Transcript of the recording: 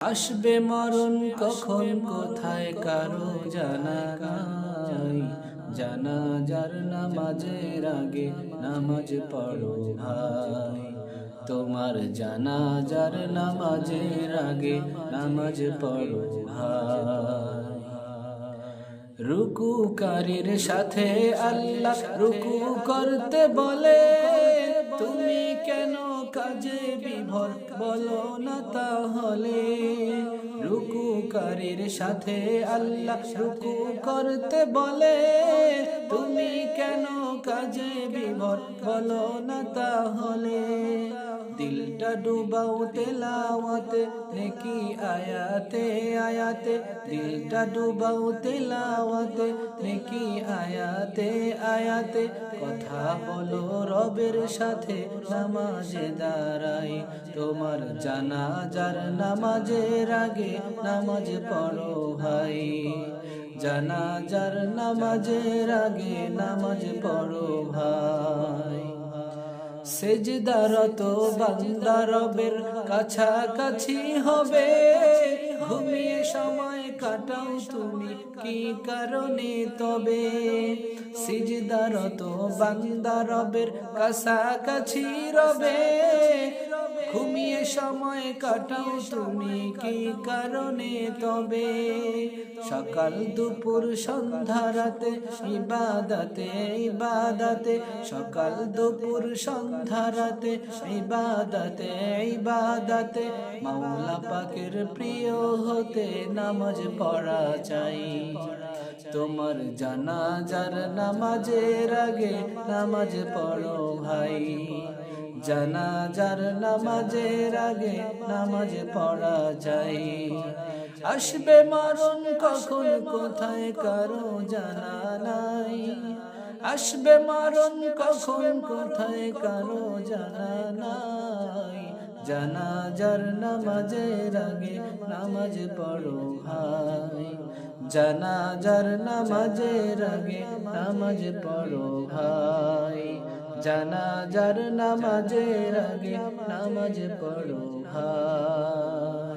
আসবে মরণ কখন, কোথায়, কারও জানা নাই। জানা যার নামাজের আগে নামাজ পড়ো ভাই। তোমার জানা যার নামাজের আগে নামাজ পড়ো ভাই। রুকুকারীর সাথে আল্লাহ রুকু করতে বলে, তুমি কেন কাজে বিভর, বলো না তাহলে। রুকুকারীর সাথে আল্লাহ রুকু করতে বলে। তুমি কেন কাজে বিভর, বলো না তাহলে। দিলটা ডুবাও তেলাওয়াতে, নেকি আয়াতে আয়াতে। দিলটা ডুবাও তেলাওয়াতে, নেকি আয়াতে আয়াতে। কথা বলো রবের সাথে নামাজে দাঁড়াই। তোমার জানাজার নামাজের আগে নামাজ পড়ো ভাই। জানাজার নামাজের আগে নামাজ পড়ো ভাই। সেজদারত বান্দা রবের কাছাকাছি হবে। কি কারণে? তবে সিজদারত বান্দা রবের কাছাকাছি রবে। ঘুমিয়ে সময় কাটাও তুমি, কি কারণে? তবে সকাল, দুপুর, সন্ধ্যা, রাতে, ইবাদাতে ইবাদাতে, সকাল, দুপুর, সন্ধ্যা, রাতে, ইবাদাতে ইবাদাতে, মাওলা পাকের প্রিয় হতে নামাজ পড়া চাই। তোমার জানাজার নামাজের আগে নামাজ পড়ো ভাই। জানাজার নামাজের আগে নামাজ পড়া চাই আসবে মারণ কখন, কোথায়, কারও জানা নাই। আসবে মারণ কখন, কোথায়, কারও জানা নাই। জানাজার নামাজের আগে নামাজ পড়ো ভাই। জানাজার নামাজের আগে নামাজ পড়ো ভাই। জানাজার নামাজের আগে নামাজ পড়ো ভাই।